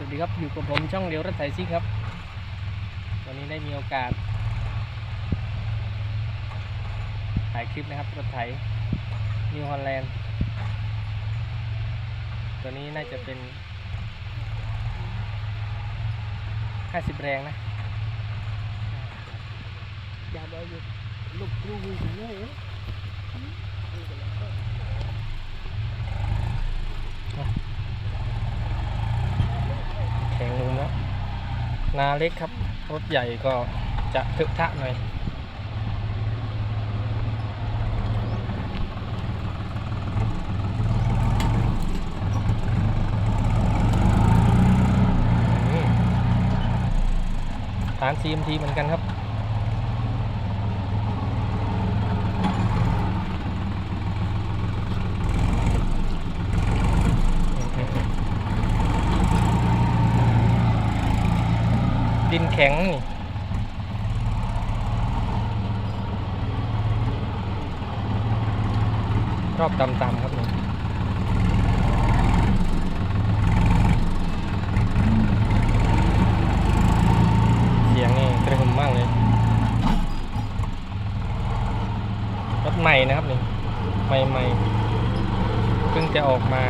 สวัสดีครับอยู่กับผมช่องเดียวรถไถซิ่งครับ วันนี้ได้มีโอกาสถ่ายคลิปนะครับรถไถนิวฮอลแลนด์ตัวนี้น่าจะเป็น 50 แรงนะอย่าบอกอยู่ลูกครูอยู่ที่ไหนเอ้ย แข็งนุ่มแล้ว นาเล็กครับ รถใหญ่ก็จะทึกทะหน่อยฐาน CMT เหมือนกันครับ ดินแข็งนี่รอบต่ำๆครับนี่เสียงนี่กระหึ่มมากเลย รถใหม่นะครับนี่ ใหม่ๆเพิ่งจะออกมา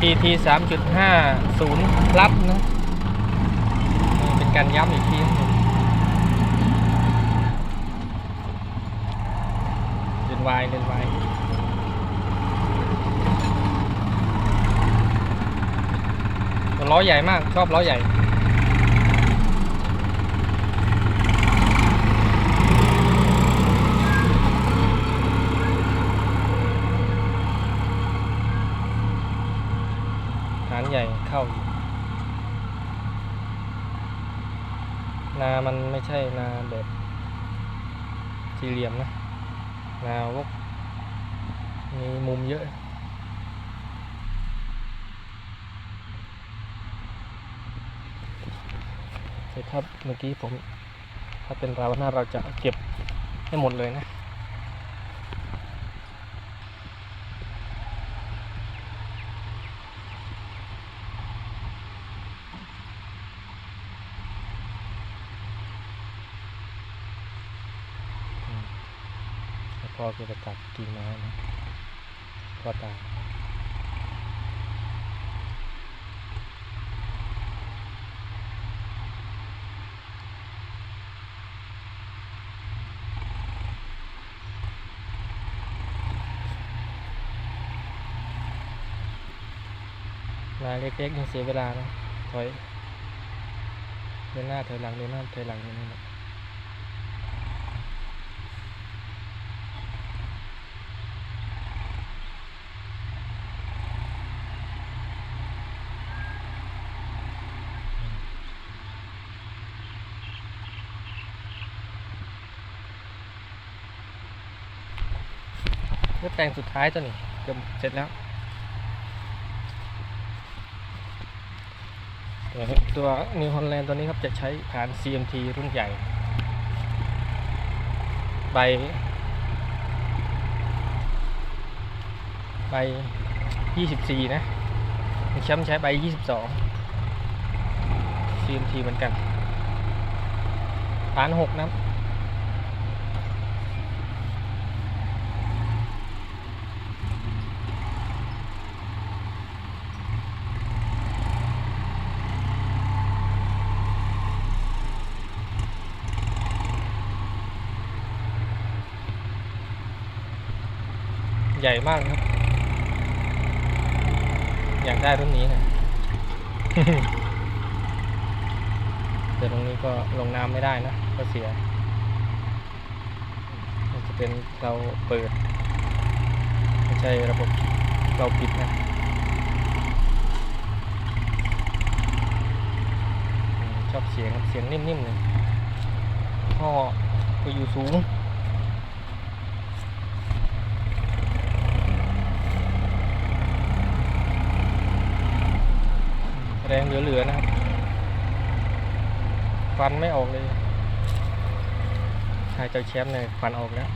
TT 3.50 plus นะ นี่เป็นย้ำอีกทีหนึ่งเลนวายเลนวายล้อใหญ่มาก ชอบล้อใหญ่ฐานใหญ่เข้าอยู่ นามันไม่ใช่นาแบบสี่เหลี่ยมนะ นาวก มีมุมเยอะแต่ถ้าเมื่อกี้ผม ถ้าเป็นเราหน้าเราจะเก็บให้หมดเลยนะ แล้ว พ่อก็ไปตัดกิ่งไม้นะพ่อตานาเล็กๆยังเสียเวลานะถอยเดินหน้าถอยหลังเดินหน้าถอยหลังอย่างนี้แหละ นี่แปลงสุดท้ายตัวนี้เกือบเสร็จแล้ว ตัวนิวฮอลแลนด์ตัวนี้ครับจะใช้ฐาน CMT รุ่นใหญ่ ใบ ใบ 24 นะแชมป์ใช้ใบ 22 CMT เหมือนกันฐาน 6 นะ ใหญ่มากครับ อยากได้รุ่นนี้นะแต่ตรงนี้ก็ลงน้ำไม่ได้นะ ก็เสียจะเป็นเราเปิด ไม่ใช่ระบบเราปิดนะชอบเสียงเสียงนิ่มๆเลยท่อก็อยู่สูง แรงเหลือๆนะครับควันไม่ออกเลยหายใจแชมป์เลยควันออกแล้ว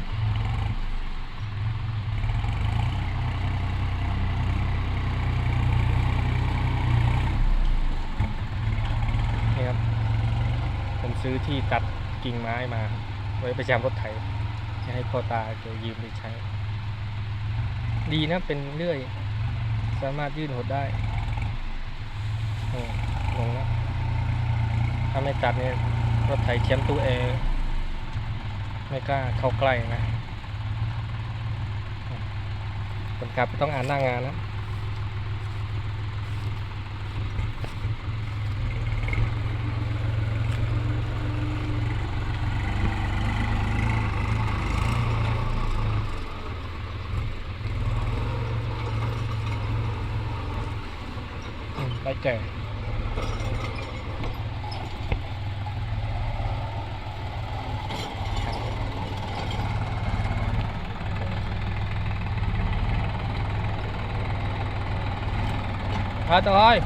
นี่ครับ ผมซื้อที่ตัดกิ่งไม้มา ไว้ประจำรถไถจะให้พ่อตาเกยืมไปใช้ ดีนะเป็นเลื่อย สามารถยื่นหดได้ ลงแล้ว ถ้าไม่ตัดเนี่ยรถไถเทียมตู้เอไม่กล้าเข้าใกล้นะคนขับต้องอ่านหน้างานนะ อืมได้แก่อาตอย